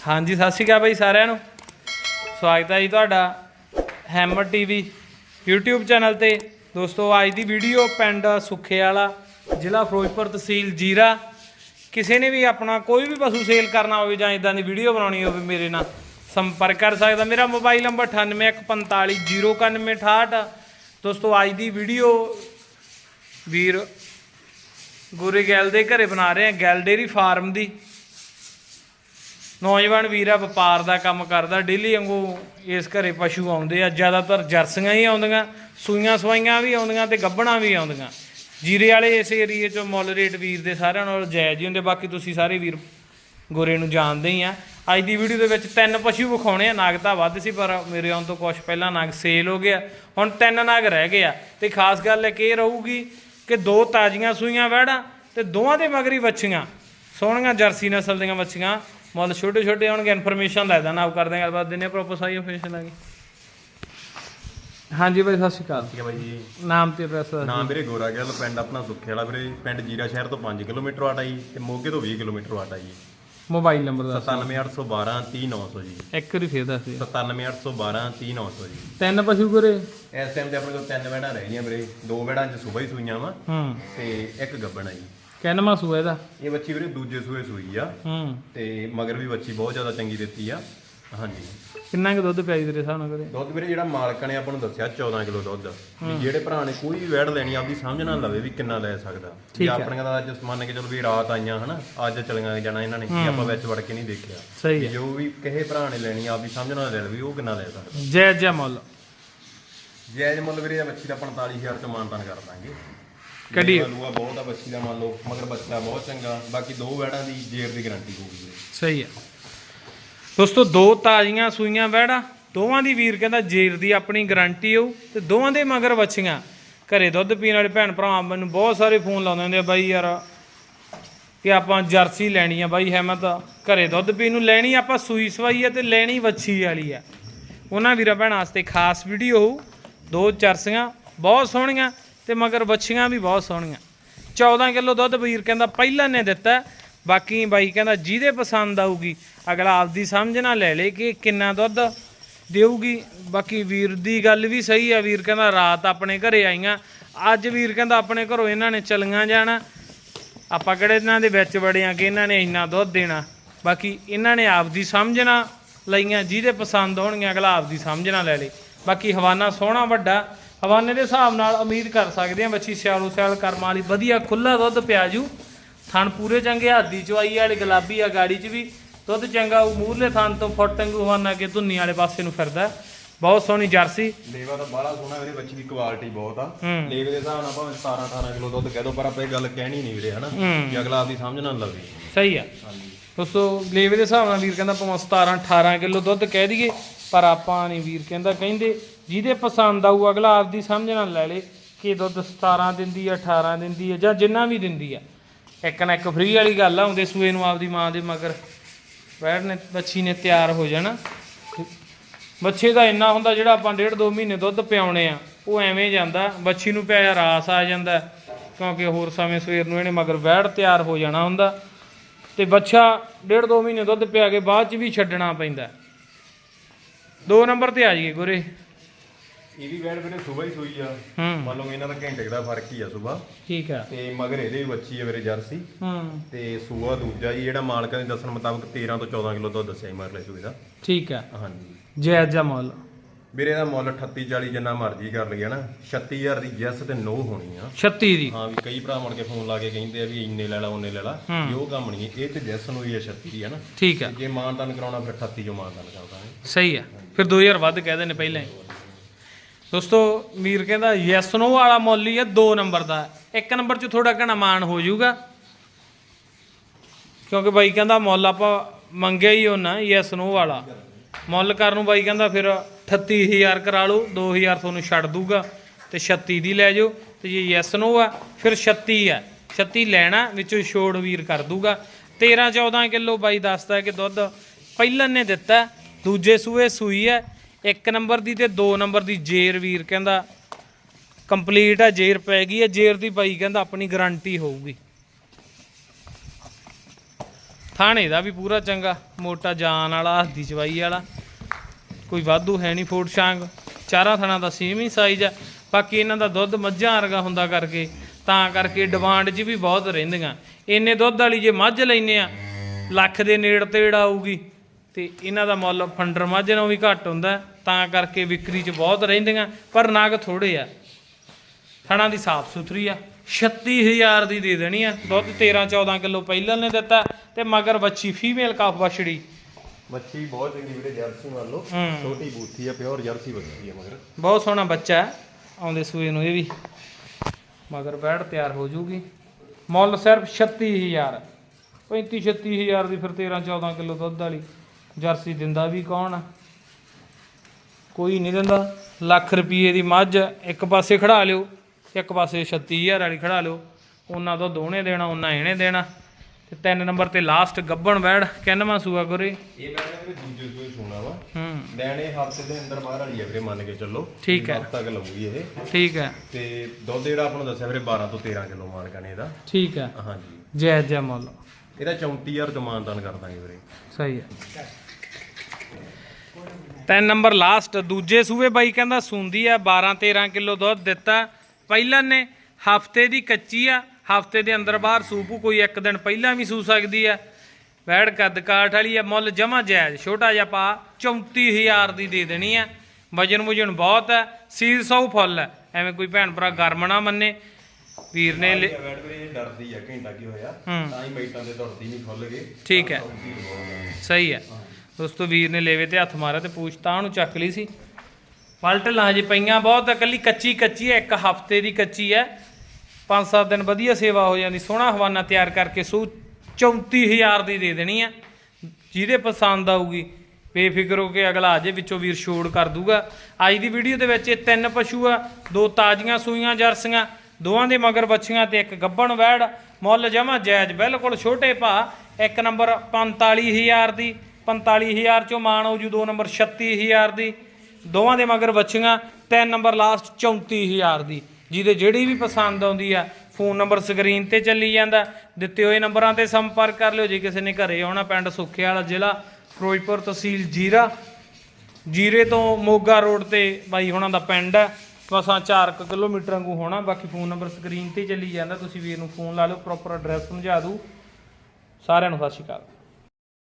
ਹਾਂਜੀ, ਸਤਿ ਸ਼੍ਰੀ ਅਕਾਲ ਬਾਈ ਸਾਰਿਆਂ ਨੂੰ। ਸਵਾਗਤ ਹੈ ਜੀ ਤੁਹਾਡਾ ਹੈਮਰ ਟੀਵੀ YouTube ਚੈਨਲ ਤੇ। ਦੋਸਤੋ, ਅੱਜ ਦੀ ਵੀਡੀਓ ਪਿੰਡ ਸੁੱਖੇ ਵਾਲਾ ਜ਼ਿਲ੍ਹਾ ਫਿਰੋਜ਼ਪੁਰ ਤਹਿਸੀਲ ਜੀਰਾ। ਕਿਸੇ ਨੇ ਵੀ ਆਪਣਾ ਕੋਈ ਵੀ ਪਸ਼ੂ ਸੇਲ ਕਰਨਾ ਹੋਵੇ ਜਾਂ ਇਦਾਂ ਦੀ ਵੀਡੀਓ ਬਣਾਉਣੀ ਹੋਵੇ ਮੇਰੇ ਨਾਲ, ਸੰਪਰਕ ਕਰ ਸਕਦਾ। ਮੇਰਾ ਮੋਬਾਈਲ ਨੰਬਰ 9814509168 ਦੋਸਤੋ, ਅੱਜ ਦੀ ਵੀਡੀਓ ਵੀਰ ਗੋਰੇ ਗੈਲ ਦੇ ਘਰੇ ਬਣਾ ਰਹੇ ਆ, ਗੈਲ ਡੇਰੀ ਫਾਰਮ ਦੀ। ਨੌਜਵਾਨ ਵੀਰ ਆ, ਵਪਾਰ ਦਾ ਕੰਮ ਕਰਦਾ, ਡੇਲੀ ਵਾਂਗੂ ਇਸ ਘਰੇ ਪਸ਼ੂ ਆਉਂਦੇ ਆ, ਜ਼ਿਆਦਾਤਰ ਜਰਸੀਆਂ ਹੀ ਆਉਂਦੀਆਂ, ਸੂਈਆਂ ਸਵਾਈਆਂ ਵੀ ਆਉਂਦੀਆਂ ਤੇ ਗੱਬਣਾ ਵੀ ਆਉਂਦੀਆਂ। ਜੀਰੇ ਵਾਲੇ ਇਸ ਏਰੀਏ ਚੋਂ ਮੁੱਲ ਰੇਟ ਵੀਰ ਦੇ ਸਾਰਿਆਂ ਨਾਲ ਜਾਇਜ਼ ਹੀ ਹੁੰਦੇ, ਬਾਕੀ ਤੁਸੀਂ ਸਾਰੇ ਵੀਰ ਗੋਰੇ ਨੂੰ ਜਾਣਦੇ ਹੀ ਆ। ਅੱਜ ਦੀ ਵੀਡੀਓ ਦੇ ਵਿੱਚ ਤਿੰਨ ਪਸ਼ੂ ਵਿਖਾਉਣੇ ਆ, ਨਾਗ ਤਾਂ ਵੱਧ ਸੀ, ਪਰ ਮੇਰੇ ਆਉਣ ਤੋਂ ਕੁਝ ਪਹਿਲਾਂ ਨਾਗ ਸੇਲ ਹੋ ਗਿਆ। ਹੁਣ ਤਿੰਨ ਨਾਗ ਰਹਿ ਗਏ ਆ ਤੇ ਖਾਸ ਗੱਲ ਇੱਕ ਇਹ ਰਹੂਗੀ ਕਿ ਦੋ ਤਾਜ਼ੀਆਂ ਸੂਈਆਂ ਵਹਿੜਾਂ ਤੇ ਦੋਵਾਂ ਦੇ ਮਗਰੀ ਵੱਛੀਆਂ, ਸੋਹਣੀਆਂ ਜਰਸੀ ਨਸਲ ਦੀਆਂ ਵੱਛੀਆਂ। ਮੁੱਲ ਛੋਟੇ ਛੋਟੇ ਹੋਣਗੇ ਇਨਫੋਰਮੇਸ਼ਨ ਲੈ ਦੇਣਾ ਆਪ ਕਰਦੇ ਗੱਲਬਾਤ ਦਿੰਨੇ ਪ੍ਰੋਪਰ ਸਾਈ ਇਨਫੋਰਮੇਸ਼ਨ ਲਾਂਗੇ ਹਾਂਜੀ ਬਾਈ ਸਤਿ ਸ਼੍ਰੀ ਅਕਾਲ। ਠੀਕ ਹੈ ਬਾਈ ਜੀ। ਨਾਮ ਤੇ ਐਡਰੈਸ ਨਾਮ ਵੀਰੇ ਗੋਰਾ ਗਿੱਲ ਪਿੰਡ ਆਪਣਾ ਸੁੱਖੇ ਵਾਲਾ ਵੀਰੇ ਪਿੰਡ ਜੀਰਾ ਸ਼ਹਿਰ ਤੋਂ 5 ਕਿਲੋਮੀਟਰ ਆਟਾ ਜੀ ਤੇ ਮੋਗੇ ਤੋਂ 20 ਕਿਲੋਮੀਟਰ ਆਟਾ ਜੀ ਮੋਬਾਈਲ ਨੰਬਰ ਦੱਸ 97812 30900 ਜੀ। ਇੱਕ ਵਾਰੀ ਫੇਰ ਦੱਸ ਦਿਓ। 97812 30900 ਜੀ। ਤਿੰਨ ਪਸ਼ੂ ਕਰੇ ਇਸ ਟਾਈਮ ਤੇ ਆਪਣੇ ਕੋਲ ਤਿੰਨ ਵੈੜਾਂ ਰਹਿ ਗਈਆਂ ਵੀਰੇ। ਦੋ ਵੈੜਾਂ ਚ ਸੂਬਾ ਹੀ ਸੂਈਆਂ ਵਾ। ਹੂੰ। ਤੇ ਇੱਕ ਗੱਬਣ ਆ ਜੀ ਕਿੰਨਾ ਸੂਆ ਇਹਦਾ? ਇਹ ਬੱਚੀ ਵੀਰੇ ਦੂਜੇ ਸੂਏ ਸੂਈ ਆ। ਹੂੰ। ਤੇ ਮਗਰ ਵੀ ਬੱਚੀ ਬਹੁਤ ਜ਼ਿਆਦਾ ਚੰਗੀ ਦਿੱਤੀ ਆ। ਹਾਂਜੀ। ਕਿੰਨਾ ਕੁ ਦੁੱਧ ਪਿਆ ਜੀ ਤੇਰੇ ਹਿਸਾਬ ਨਾਲ ਕਰੇ ਦੁੱਧ ਵੀਰੇ ਜਿਹੜਾ ਮਾਲਕ ਨੇ ਆਪਾਂ ਨੂੰ ਦੱਸਿਆ 14 ਕਿਲੋ ਦੁੱਧ। ਵੀ ਜਿਹੜੇ ਭਰਾ ਨੇ ਕੋਈ ਵੀ ਵੈੜ ਲੈਣੀ ਆਪਦੀ ਸਮਝ ਨਾਲ ਲਵੇ ਵੀ ਕਿੰਨਾ ਲੈ ਸਕਦਾ। ਵੀ ਆਪਣੀਆਂ ਦਾ ਅੱਜ ਮੰਨ ਕੇ ਚਲੋ ਵੀ ਰਾਤ ਆਈਆਂ ਹਨਾ? ਅੱਜ ਚਲੀਆਂ ਜਾਣਾ ਇਹਨਾਂ ਨੇ ਵੀ ਆਪਾਂ ਵਿੱਚ ਵੜ ਕੇ ਨਹੀਂ ਦੇਖਿਆ। ਸਹੀ ਵੀ ਜੋ ਵੀ ਕਹੇ ਭਰਾ ਨੇ ਲੈਣੀ ਆਪਦੀ ਸਮਝ ਨਾਲ ਲੈ ਲਵੇ ਉਹ ਕਿੰਨਾ ਲੈ ਸਕਦਾ। ਜੈ ਜੈ ਮੁੱਲ। ਜਾਇਜ਼ ਮੁੱਲ ਵੀਰੇ ਬੱਚੀ ਦਾ 45000 ਚ ਮਾਨਤਾਨ ਕਰ ਦਾਂਗੇ। ਕੱਢੀਏ। ਲੂਆ ਬਹੁਤ ਆ ਬੱਚੀ ਦਾ ਮੰਨ ਲਓ ਮਗਰ ਬੱਚਾ ਬਹੁਤ ਚੰਗਾ ਬਾਕੀ ਦੋ ਵੈੜਾਂ ਦੀ ਜੇਰ ਦੀ ਗਾਰੰਟੀ ਹੋਊਗੀ ਵੀਰੇ ਸਹੀ ਹੈ ਦੋਸਤੋ ਦੋ ਤਾਜ਼ੀਆਂ ਸੂਈਆਂ ਵਹਿੜਾ ਦੋਵਾਂ ਦੀ ਵੀਰ ਕਹਿੰਦਾ ਜੇਰ ਦੀ ਆਪਣੀ ਗਾਰੰਟੀ ਹੋਊ ਤੇ ਦੋਵਾਂ ਦੇ ਮਗਰ ਵੱਛੀਆਂ ਘਰੇ ਦੁੱਧ ਪੀਣ ਵਾਲੇ ਭੈਣ ਭਰਾ ਮੈਨੂੰ ਬਹੁਤ ਸਾਰੇ ਫੋਨ ਲਾਉਂਦੇ ਹੁੰਦੇ ਆ ਬਾਈ ਯਾਰ ਕਿ ਆਪਾਂ ਜਰਸੀ ਲੈਣੀ ਆ ਬਾਈ ਹੈਮਤ ਘਰੇ ਦੁੱਧ ਪੀਣ ਨੂੰ ਲੈਣੀ ਆਪਾਂ ਸੂਈ ਸਵਾਈ ਆ ਤੇ ਲੈਣੀ ਵੱਛੀ ਵਾਲੀ ਆ। ਉਹਨਾਂ ਵੀਰਾਂ ਭੈਣਾਂ ਵਾਸਤੇ ਖਾਸ ਵੀਡੀਓ ਹੋਊ ਦੋ ਜਰਸੀਆਂ ਬਹੁਤ ਸੋਹਣੀਆਂ। ਤੇ ਮਗਰ ਵੱਛੀਆਂ ਵੀ ਬਹੁਤ ਸੋਹਣੀਆਂ। 14 ਕਿਲੋ ਦੁੱਧ ਵੀਰ ਕਹਿੰਦਾ ਪਹਿਲਾਂ ਨੇ ਦਿੱਤਾ, ਬਾਕੀ ਬਾਈ ਕਹਿੰਦਾ ਜਿਹਦੇ ਪਸੰਦ ਆਊਗੀ, ਅਗਲਾ ਆਪਦੀ ਸਮਝ ਨਾਲ ਲੈ ਲੇ ਕਿ ਕਿੰਨਾ ਦੁੱਧ ਦੇਊਗੀ। ਬਾਕੀ ਵੀਰ ਦੀ ਗੱਲ ਵੀ ਸਹੀ ਆ, ਵੀਰ ਕਹਿੰਦਾ ਰਾਤ ਆਪਣੇ ਘਰੇ ਆਈਆਂ। ਅੱਜ ਵੀਰ ਕਹਿੰਦਾ ਆਪਣੇ ਘਰੋਂ ਇਹਨਾਂ ਨੇ ਚਲੀਆਂ ਜਾਣਾ। ਆਪਾਂ ਕਿਹੜੇ ਇਹਨਾਂ ਦੇ ਵਿੱਚ ਵੜੇ ਆ ਕਿ ਇਹਨਾਂ ਨੇ ਇੰਨਾ ਦੁੱਧ ਦੇਣਾ। ਬਾਕੀ ਇਹਨਾਂ ਨੇ ਆਪਦੀ ਸਮਝ ਨਾਲ ਲਈਆਂ, ਜਿਹਦੇ ਪਸੰਦ ਹੋਣਗੀਆਂ, ਅਗਲਾ ਆਪਦੀ ਸਮਝ ਨਾਲ ਲੈ ਲੇ। ਬਾਕੀ ਹਵਾਨਾ ਸੋਹਣਾ ਵੱਡਾ। ਹਵਾਨੇ ਦੇ ਹਿਸਾਬ ਨਾਲ ਉਮੀਦ ਕਰ ਸਕਦੇ ਆ ਬੱਚੀ ਸਿਆਲੋ ਸਿਆਲ ਕਰਮ ਵਾਲੀ ਵਧੀਆ ਖੁੱਲਾ ਦੁੱਧ ਪਿਆ ਜੂ। ਥਣ ਪੂਰੇ ਚੰਗੇ ਹਾਦੀ ਚਵਾਈ ਵਾਲੇ ਗੁਲਾਬੀ ਆ ਗਾੜੀ 'ਚ ਵੀ। ਦੁੱਧ ਚੰਗਾ ਉਹ ਮੂਰਲੇ ਥਣ ਤੋਂ ਫੁੱਟੰਗੂ ਹਵਾਨਾ ਕੇ ਧੁੰਨੀ ਵਾਲੇ ਪਾਸੇ ਨੂੰ ਫਿਰਦਾ ਬਹੁਤ ਸੋਹਣੀ ਜਰਸੀ। ਲੇਵਾ ਤਾਂ ਬਾਹਲਾ ਸੋਹਣਾ ਵੀਰੇ ਬੱਚੀ ਦੀ ਕੁਆਲਿਟੀ ਬਹੁਤ ਆ। ਲੇਵੇ ਦੇ ਹਿਸਾਬ ਨਾਲ ਭਾਵੇਂ 17 18 ਕਿਲੋ ਦੁੱਧ ਕਹਿ ਦੋ ਪਰ ਆਪਾਂ ਇਹ ਗੱਲ ਕਹਿਣੀ ਨਹੀਂ ਵੀਰੇ ਹਨਾ। ਵੀ ਅਗਲਾ ਆਪਦੀ ਸਮਝ ਨਾਲ ਲਵੇ ਸਹੀ ਆ। ਦੋਸਤੋ ਲੇਵੇ ਦੇ ਹਿਸਾਬ ਨਾਲ ਵੀਰ ਕਹਿੰਦਾ ਭਾਵੇਂ 17 18 ਕਿਲੋ ਦੁੱਧ ਕਹਿ ਦਈਏ ਪਰ ਆਪਾਂ ਨਹੀਂ ਵੀਰ ਕਹਿੰਦਾ ਕਹਿੰਦੇ। ਜਿਹਦੇ ਪਸੰਦ ਆਊ, ਅਗਲਾ ਆਪਦੀ ਸਮਝ ਨਾਲ ਲੈ ਲੇ ਕਿ ਦੁੱਧ 17 ਦਿੰਦੀ ਆ 18 ਦਿੰਦੀ ਆ, ਜਾਂ ਜਿੰਨਾ ਵੀ ਦਿੰਦੀ ਆ। ਇੱਕ ਨਾ ਇੱਕ ਫ੍ਰੀ ਵਾਲੀ ਗੱਲ ਆਉਂਦੇ ਹੁੰਦੇ ਸੂਏ ਨੂੰ ਆਪਦੀ ਮਾਂ ਦੇ ਮਗਰ ਬੈਠ ਨੇ ਬੱਚੀ ਨੇ ਤਿਆਰ ਹੋ ਜਾਣਾ। ਬੱਚੇ ਦਾ ਇੰਨਾ ਹੁੰਦਾ, ਜਿਹੜਾ ਆਪਾਂ ਡੇਢ ਦੋ ਮਹੀਨੇ ਦੁੱਧ ਪਿਆਉਣੇ ਆ, ਉਹ ਐਵੇਂ ਜਾਂਦਾ ਬੱਚੀ ਨੂੰ ਪਿਆ ਰਾਸ ਆ ਜਾਂਦਾ, ਕਿਉਂਕਿ ਹੋਰ ਸਮੇਂ ਸਵੇਰ ਨੂੰ ਇਹਨੇ ਮਗਰ ਬੈੜ ਤਿਆਰ ਹੋ ਜਾਣਾ ਹੁੰਦਾ। ਤੇ ਬੱਚਾ ਡੇਢ ਦੋ ਮਹੀਨੇ ਦੁੱਧ ਪਿਆ ਕੇ ਬਾਅਦ ਚ ਵੀ ਛੱਡਣਾ ਪੈਂਦਾ। ਦੋ ਨੰਬਰ ਤੇ ਆ ਜਾਈਏ ਗੁਰੇ। ਇਹ ਵੀ ਵੈੜ ਵੀਰੇ ਸਵੇਰ ਹੀ ਸੂਈ ਆ। ਹੂੰ। ਮੰਨ ਲਓ ਇਹਨਾਂ ਦਾ ਘੰਟੇ ਕੁ ਦਾ ਫ਼ਰਕ ਹੀ ਆ ਸਵੇਰ ਠੀਕ ਆ। ਤੇ ਮਗਰ ਇਹਦੇ ਵੀ ਬੱਚੀ ਆ ਵੀਰੇ ਜਰਸੀ। ਹੂੰ। ਤੇ ਸੂਆ ਦੂਜਾ ਜੀ ਜਿਹੜਾ ਮਾਲਕਾਂ ਦੇ ਦੱਸਣ ਮੁਤਾਬਕ 13 ਤੋਂ 14 ਕਿਲੋ ਦੁੱਧ ਦੱਸਿਆ ਜੀ ਮਰਲੇ ਸੂਏ ਦਾ। ਠੀਕ ਆ। ਹਾਂਜੀ। ਜੈ ਜਾ ਮੁੱਲ। ਵੀਰੇ ਦਾ ਮੁੱਲ 38 40 ਜਿੰਨਾ ਮਰਜ਼ੀ ਕਰ ਲਈਏ ਨਾ 36000 ਦੀ ਜੈਸ ਤੇ ਨੋ ਹੋਣੀ ਆ। 36 ਦੀ। ਹਾਂ ਵੀ ਕਈ ਭਰਾ ਮੁੜ ਕੇ ਫੋਨ ਲਾ ਕੇ ਕਹਿੰਦੇ ਆ ਵੀ ਇੰਨੇ ਲੈ ਲਾ ਉਹਨੇ ਲੈ ਲਾ। ਹੂੰ। ਵੀ ਉਹ ਕੰਮ ਨਹੀਂ ਇਹ ਤੇ ਜੈਸ ਨੂੰ ਹੀ ਆ 36 ਦੀ ਹੈ ਨਾ। ਠੀਕ ਆ। ਜੇ ਮਾਨਦਾਨ ਕਰਾਉਣਾ ਫਿਰ 38 ਜੋ ਮਾਨਦਾਨ ਕਰਦਾ ਸਹੀ ਆ। ਫਿਰ 2000 ਵੱਧ ਕਹਿ ਨੇ ਪਹਿਲਾਂ ਹੀ। ਦੋਸਤੋ, ਮੀਰ ਕਹਿੰਦਾ ਯੈਸ ਨੋ ਵਾਲਾ ਮੁੱਲ ਹੀ ਆ 2 ਨੰਬਰ ਦਾ। ਇੱਕ ਨੰਬਰ 'ਚ ਥੋੜਾ ਘਣਾ ਮਾਨ ਹੋ ਜਾਊਗਾ। ਕਿਉਂਕਿ ਬਾਈ ਕਹਿੰਦਾ, ਮੁੱਲ ਆਪਾਂ ਮੰਗਿਆ ਹੀ ਉਹਨਾਂ ਯੈਸ ਨੋ ਵਾਲਾ। ਮੁੱਲ ਕਰਨ ਨੂੰ ਬਾਈ ਕਹਿੰਦਾ, ਫਿਰ 38000 ਕਰਾ ਲਓ 2000 ਤੁਹਾਨੂੰ ਛੱਡ ਦੂਗਾ ਤੇ 36 ਦੀ ਲੈ ਜਾਓ। ਤੇ ਜੇ ਯੈਸ ਨੋ ਆ, ਫਿਰ 36 ਆ। 36 ਲੈਣਾ, ਵਿੱਚੋਂ ਛੋੜ ਵੀਰ ਕਰ ਦੂਗਾ 13 14 ਕਿਲੋ ਬਾਈ ਦੱਸਦਾ ਕਿ ਦੁੱਧ ਪਹਿਲਾਂ ਨੇ ਦਿੱਤਾ, ਦੂਜੇ ਸੂਏ ਸੂਈ ਹੈ ਇੱਕ ਨੰਬਰ ਦੀ ਤੇ ਦੋ ਨੰਬਰ ਦੀ ਜੇਰ ਵੀਰ ਕਹਿੰਦਾ ਕੰਪਲੀਟ ਆ, ਜੇਰ ਪੈ ਗਈ ਆ, ਜੇਰ ਦੀ ਬਾਈ ਕਹਿੰਦਾ ਆਪਣੀ ਗਾਰੰਟੀ ਹੋਊਗੀ। ਥਾਣੇ ਦਾ ਵੀ ਪੂਰਾ ਚੰਗਾ, ਮੋਟਾ ਜਾਨ ਵਾਲਾ ਹੱਦੀ ਚਵਾਈ ਵਾਲਾ, ਕੋਈ ਵਾਧੂ ਹੈ ਨਹੀਂ ਫੋਟ ਸ਼ਾਂਗ ਚਾਰਾਂ ਥਣਾ ਦਾ ਸੇਮ ਹੀ ਸਾਈਜ਼ ਆ, ਬਾਕੀ ਇਹਨਾਂ ਦਾ ਦੁੱਧ ਮੱਝਾਂ ਵਰਗਾ ਹੁੰਦਾ ਕਰਕੇ, ਤਾਂ ਕਰਕੇ ਡਿਮਾਂਡ 'ਚ ਵੀ ਬਹੁਤ ਰਹਿੰਦੀਆਂ। ਇੰਨੇ ਦੁੱਧ ਵਾਲੀ ਜੇ ਮੱਝ ਲੈਨੇ ਆ, ਲੱਖ ਦੇ ਨੇੜ ਤੇੜ ਆਊਗੀ। ਤੇ ਇਹਨਾਂ ਦਾ ਮੁੱਲ ਫੰਡਰ ਮੱਝ ਨਾਲੋਂ ਵੀ ਘੱਟ ਹੁੰਦਾ ਤਾਂ ਕਰਕੇ ਵਿਕਰੀ 'ਚ ਬਹੁਤ ਰਹਿੰਦੀਆਂ ਪਰ ਨਗ ਥੋੜੇ ਆ। ਥਣਾ ਦੀ ਸਾਫ਼ ਸੁਥਰੀ ਆ। 36000 ਦੀ ਦੇ ਦੇਣੀ ਆ। ਦੁੱਧ 13 14 ਕਿਲੋ ਪਹਿਲਾਂ ਨੇ ਦਿੱਤਾ ਤੇ ਮਗਰ ਬੱਚੀ ਫੀਮੇਲ ਕਾਫ ਬਛੜੀ ਮੱਛੀ ਬਹੁਤ ਚੰਗੀ ਵੀਰੇ ਜਰਸੀ ਮੰਨ ਲਓ। ਹੂੰ। ਛੋਟੀ ਬੂਥੀ ਆ ਪਿਓਰ ਜਰਸੀ ਬੱਚੀ ਆ ਮਗਰ। ਬਹੁਤ ਸੋਹਣਾ ਬੱਚਾ ਹੈ। ਆਉਂਦੇ ਸੂਏ ਨੂੰ ਇਹ ਵੀ। ਮਗਰ ਬੈੜ ਤਿਆਰ ਹੋ ਜੂਗੀ। ਮੁੱਲ ਸਿਰਫ 36000 35 36000 ਦੀ ਫਿਰ 13 14 ਕਿਲੋ ਦੁੱਧ ਵਾਲੀ। ਜਰਸੀ ਦਿੰਦਾ ਵੀ ਕੌਣ ਆ? ਕੋਈ ਨਹੀਂ ਦਿੰਦਾ। ਲੱਖ ਰੁਪਏ ਦੀ ਮੱਝ ਇੱਕ ਪਾਸੇ ਖੜਾ ਲਿਓ ਇੱਕ ਪਾਸੇ 36000 ਵਾਲੀ ਖੜਾ ਲਿਓ। ਉਹਨਾਂ ਤੋਂ ਦੋਨੇ ਦੇਣਾ ਉਹਨਾਂ ਇਹਨੇ ਦੇਣਾ। ਤੇ ਤਿੰਨ ਨੰਬਰ ਤੇ ਲਾਸਟ ਗੱਬਣ ਬੈੜ ਕਿੰਨਵਾਂ ਸੂਆ ਗੁਰੇ? ਇਹ ਬੈਠ ਕੇ ਦੂਜੇ ਸੂਏ ਸੋਣਾ ਵਾ। ਹੂੰ। ਲੈਣੇ ਹਫ਼ਤੇ ਦੇ ਅੰਦਰ ਬਾਹਰ ਵਾਲੀ ਆ ਵੀਰੇ ਮੰਨ ਕੇ ਚੱਲੋ। ਠੀਕ ਹੈ। ਹਫ਼ਤਾ ਤੱਕ ਲਊਗੀ ਇਹ। ਠੀਕ ਹੈ। ਤੇ ਦੁੱਧ ਜਿਹੜਾ ਆਪਾਂ ਨੂੰ ਦੱਸਿਆ ਵੀਰੇ 12 ਤੋਂ 13 ਕਿਲੋ ਮਾਲਕਾਂ ਨੇ ਇਹਦਾ ਠੀਕ ਹੈ। ਹਾਂਜੀ। ਜੈ ਜੈ ਮੁੱਲ। ਇਹਦਾ 34000 ਜ਼ਮਾਨਦਾਨ ਕਰ ਦਾਂਗੇ ਵੀਰੇ। ਸਹੀ ਹੈ। ਤਿੰਨ ਨੰਬਰ ਲਾਸਟ ਦੂਜੇ ਸੂਏ ਬਾਈ ਕਹਿੰਦਾ ਸੁੰਦੀ ਆ 12 13 ਕਿਲੋ ਦੁੱਧ ਦਿੱਤਾ। ਪਹਿਲਾਂ ਨੇ ਹਫ਼ਤੇ ਦੀ ਕੱਚੀ ਆ ਹਫ਼ਤੇ ਦੇ ਅੰਦਰ ਬਾਹਰ ਸੂਪੂ ਕੋਈ ਇੱਕ ਦਿਨ ਪਹਿਲਾਂ ਵੀ ਸੂ ਸਕਦੀ ਆ। ਵੈੜ ਕੱਦ ਕਾਠ ਵਾਲੀ ਆ ਮੁੱਲ ਜਮਾ ਜਾਇਜ਼ ਛੋਟਾ ਜਿਹਾ ਪਾ 34000 ਦੀ ਦੇ ਦੇਣੀ ਆ। ਵਜਨ ਵੁਜਨ ਬਹੁਤ ਹੈ ਸੀਲ ਸੌ ਫੁੱਲ ਹੈ ਐਵੇਂ ਕੋਈ ਭੈਣ ਭਰਾ ਗਰਮ ਨਾ ਮੰਨੇ। ਵੀਰ ਨੇ ਡਰਦੀ ਆ ਘੰਟਾ ਕੀ ਹੋਇਆ। ਤਾਂ ਹੀ ਬੈਠਾਂ ਤੇ ਦੌੜਦੀ ਨਹੀਂ ਖੁੱਲ ਗਏ ਠੀਕ ਹੈ। ਸਹੀ ਹੈ। ਦੋਸਤੋ ਵੀਰ ਨੇ ਲੇਵੇ ਤੇ ਹੱਥ ਮਾਰਿਆ ਤੇ ਪੂਛ ਤਾਂ ਨੂੰ ਚੱਕ ਲਈ ਸੀ। ਪਲਟ ਲਾਂ ਹਜੇ ਪਈਆਂ ਬਹੁਤ, ਇਕੱਲੀ ਕੱਚੀ ਕੱਚੀ ਹੈ, ਇੱਕ ਹਫ਼ਤੇ ਦੀ ਕੱਚੀ ਹੈ। ਪੰਜ ਸੱਤ ਦਿਨ ਵਧੀਆ ਸੇਵਾ ਹੋ ਜਾਂਦੀ, ਸੋਹਣਾ ਹਵਾਨਾ ਤਿਆਰ ਕਰਕੇ ਸੂ 34000 ਦੀ ਦੇ ਦੇਣੀ ਆ ਜਿਹਦੇ ਪਸੰਦ ਆਊਗੀ, ਬੇਫਿਕਰ ਹੋ ਕੇ ਅਗਲਾ ਅਜੇ ਵਿੱਚੋਂ ਵੀਰ ਛੋੜ ਕਰ ਦੂਗਾ। ਅੱਜ ਦੀ ਵੀਡੀਓ ਦੇ ਵਿੱਚ ਇਹ ਤਿੰਨ ਪਸ਼ੂ ਆ, ਦੋ ਤਾਜ਼ੀਆਂ ਸੂਈਆਂ, ਜਰਸੀਆਂ, ਦੋਵਾਂ ਦੇ ਮਗਰ ਬੱਚੀਆਂ ਤੇ ਇੱਕ ਗੱਬਣ ਵੈੜ। ਮੁੱਲ ਜਮਾ ਜਾਇਜ਼, ਬਿਲਕੁਲ ਛੋਟੇ ਭਾ ਇੱਕ ਨੰਬਰ 45000 ਦੀ। 45000 ਚੋਂ ਮਾਣ ਹੋ ਜੂ, ਦੋ ਨੰਬਰ 36000 ਦੀ, ਦੋਵਾਂ ਦੇ ਮਗਰ ਬੱਚੀਆਂ, ਤਿੰਨ ਨੰਬਰ ਲਾਸਟ 34000 ਦੀ। ਜਿਹਦੇ ਜਿਹੜੀ ਵੀ ਪਸੰਦ ਆਉਂਦੀ ਆ, ਫੋਨ ਨੰਬਰ ਸਕਰੀਨ ਤੇ ਚੱਲੀ ਜਾਂਦਾ, ਦਿੱਤੇ ਹੋਏ ਨੰਬਰਾਂ ਤੇ ਸੰਪਰਕ ਕਰ ਲਿਓ, ਜੇ ਕਿਸੇ ਨੇ ਘਰੇ ਆਉਣਾ, ਪਿੰਡ ਸੁੱਖੇ ਵਾਲਾ ਜ਼ਿਲ੍ਹਾ, ਫਿਰੋਜ਼ਪੁਰ ਤਹਿਸੀਲ ਜੀਰਾ। ਜੀਰੇ ਤੋਂ ਮੋਗਾ ਰੋਡ ਤੇ ਬਾਈ ਹੁਣਾਂ ਦਾ ਪਿੰਡ ਹੈ ਮਸਾਂ 4 ਕਿਲੋਮੀਟਰ ਵਾਂਗੂ ਹੋਣਾ, ਬਾਕੀ ਫੋਨ ਨੰਬਰ ਸਕਰੀਨ ਤੇ ਚੱਲੀ ਜਾਂਦਾ, ਤੁਸੀਂ ਵੀਰ ਨੂੰ ਫੋਨ ਲਾ ਲਿਓ ਪ੍ਰੋਪਰ ਐਡਰੈਸ ਸਮਝਾ ਦੂ ਸਾਰਿਆਂ ਨੂੰ ਸਤਿ ਸ਼੍ਰੀ ਅਕਾਲ।